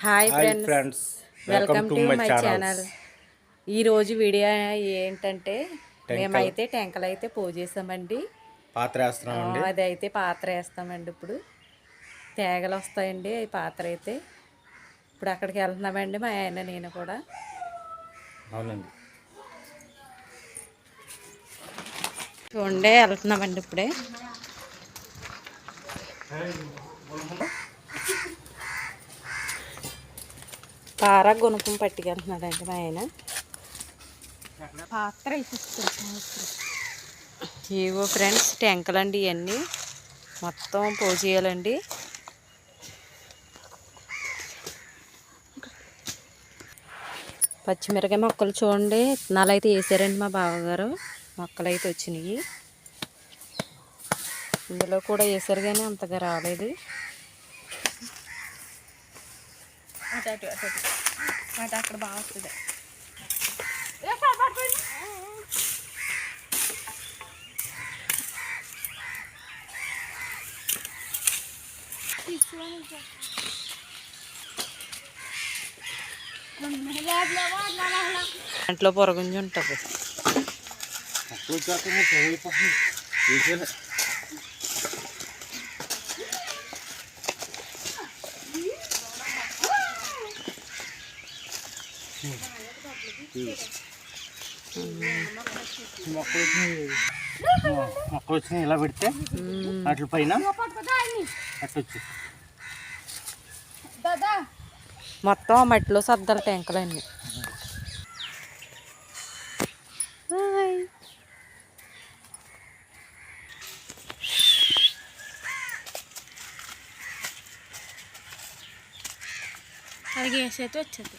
Hi friends welcome to my channel ఈరోజు video ఏంటంటే మేమైతే టెంకలు అయితే పోజేసామండి పాత్ర వేస్తున్నాం ఆ, అది అయితే పాత్ర వేస్తామండి ఇప్పుడు. తేగలు వస్తాయండి ఈ పాత్ర అయితే ఇప్పుడు అక్కడికి వెళ్తున్నామండి మా ఆయన నేను కూడా. అవునండి. చూడండి వెళ్తున్నామండి ఇప్పుడే. పార గుణకం పట్టుకెళ్తున్నాడండి మా ఆయన. పాత్ర ఏవో ఫ్రెండ్స్ టెంకలండి ఇవన్నీ మొత్తం పోసేయాలండి పచ్చిమిరకాయ మొక్కలు చూడండి. విత్తనాలు అయితే వేసారండి మా బావగారు. మొక్కలు అయితే వచ్చినాయి. ఇందులో కూడా వేసారు కానీ అంతగా రాలేదు. అటు అటు అటు అటు అటు అక్కడ బాగా వస్తుంది దాంట్లో పొరగుంజి ఉంటుంది మొక్కలు వచ్చినాయి మొక్కలు వచ్చినాయి ఇలా పెడితే వాటి పైన అట్టొచ్చు మొత్తం ఆ మట్టిలో సర్దాలి టెంకలన్నీ హాయ్. అది గ్యాస్ అయితే వచ్చేది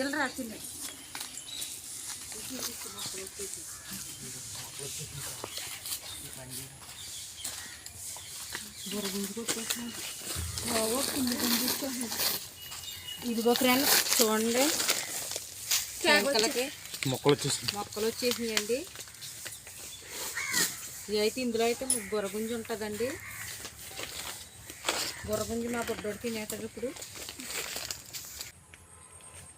వెళ్ళరా చిన్న ఇదిగో ఫ్రెండ్స్ చూడండి. టెంకలకి మొక్కలు వచ్చేసి మొక్కలు వచ్చేసినాయండి ఇవి అయితే ఇందులో అయితే బుర్రగుంజి ఉంటుందండి. బుర్రగుంజి మా బుడ్డోడు తినేటాడు ఇప్పుడు.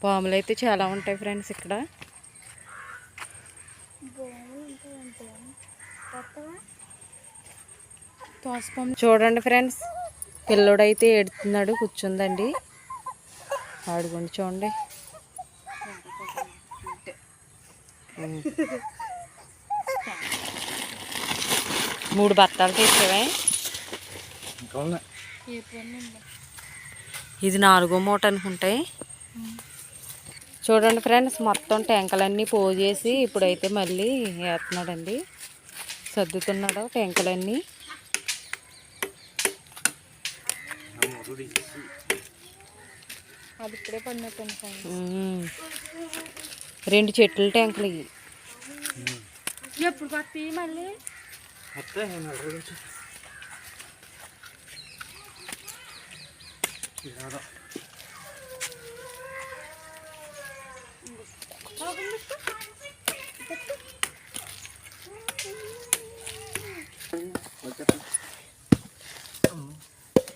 పాములు అయితే చాలా ఉంటాయి ఫ్రెండ్స్ ఇక్కడ. తోసపాము చూడండి ఫ్రెండ్స్ పిల్లోడైతే ఏడుతున్నాడు కూర్చుందండి. ఆడుకోండి చూడండి. మూడు బత్తాలు తెచ్చావే? ఇది నాలుగో మూట అనుకుంటాయి. చూడండి ఫ్రెండ్స్ మొత్తం టెంకలన్నీ పోజేసి ఇప్పుడైతే మళ్ళీ వేస్తున్నాడండి సర్దుతున్నాడు టెంకలన్నీ. అది ఇప్పుడే పడినట్టు. రెండు చెట్లు టెంకలు ఇవి. ఎప్పుడు పత్తి మళ్ళీ నేను అడగచ్చు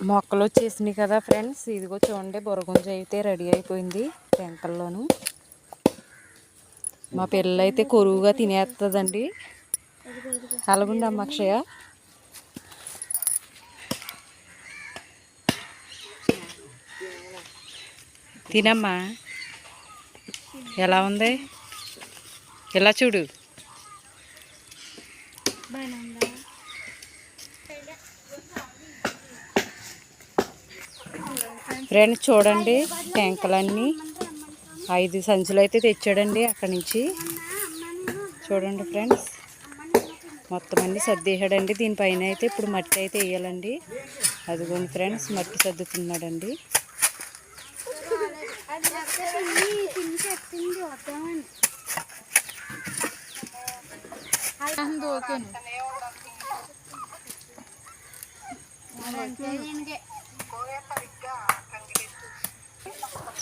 మొక్కలు వచ్చేసినాయి కదా ఫ్రెండ్స్. ఇదిగో చూడండి బుర్రగుంజ అయితే రెడీ అయిపోయింది టెంకల్లోను మా పిల్ల అయితే కొరువుగా తినేస్తుందండి అలాగుండమ్మ అక్షయ. తినమ్మా. ఎలా ఉంది? ఇలా చూడు? ఫ్రెండ్స్ చూడండి ట్యాంకులన్నీ ఐదు సంచులు అయితే తెచ్చాడండి అక్కడి నుంచి. చూడండి ఫ్రెండ్స్ మొత్తం అన్ని సర్దేశాడండి. దీనిపైన అయితే ఇప్పుడు మట్టి అయితే వేయాలండి. అదిగోండి ఫ్రెండ్స్ మట్టి సర్దుతున్నాడండి. దూకాను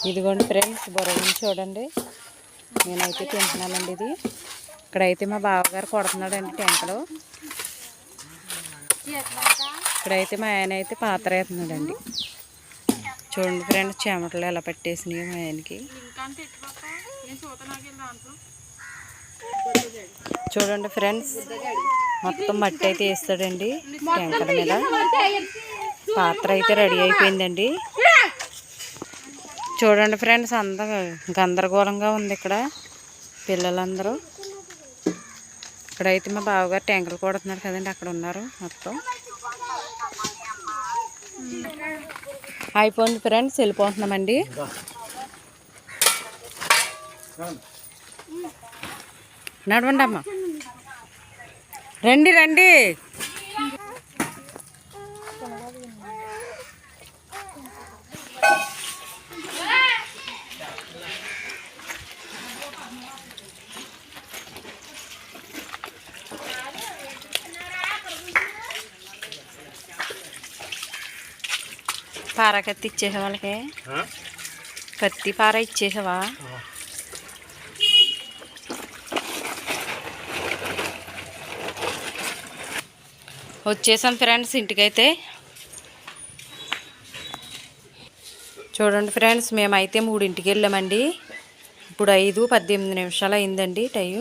ఇదిగోండి ఫ్రెండ్స్ బొరగని చూడండి. నేనైతే తింటున్నానండి ఇది. ఇక్కడైతే మా బావగారు కొడుతున్నాడండి టెంకలు. ఇక్కడైతే మా ఆయన అయితే పాత్ర వేస్తున్నాడండి. చూడండి ఫ్రెండ్స్ చెమటలు ఎలా పట్టేసినాయి మా ఆయనకి. చూడండి ఫ్రెండ్స్ మొత్తం మట్టి అయితే వేస్తాడండి. ట్యాంకర్ మీద పాత్ర అయితే రెడీ అయిపోయిందండి. చూడండి ఫ్రెండ్స్ అంతా గందరగోళంగా ఉంది ఇక్కడ పిల్లలందరూ. ఇక్కడైతే మా బావగారు ట్యాంకులు కొడుతున్నారు కదండి అక్కడ ఉన్నారు మొత్తం. అయిపోయింది ఫ్రెండ్స్ వెళ్ళిపోతున్నామండి. నడవండి అమ్మ. రండి రండి. పార కత్తి ఇచ్చేసే వాళ్ళకి? కత్తి పార ఇచ్చేసావా? వచ్చేసాం ఫ్రెండ్స్ ఇంటికైతే. చూడండి ఫ్రెండ్స్ మేమైతే మూడింటికి వెళ్ళామండి. ఇప్పుడు ఐదు పద్దెనిమిది నిమిషాలు అయిందండి టైం.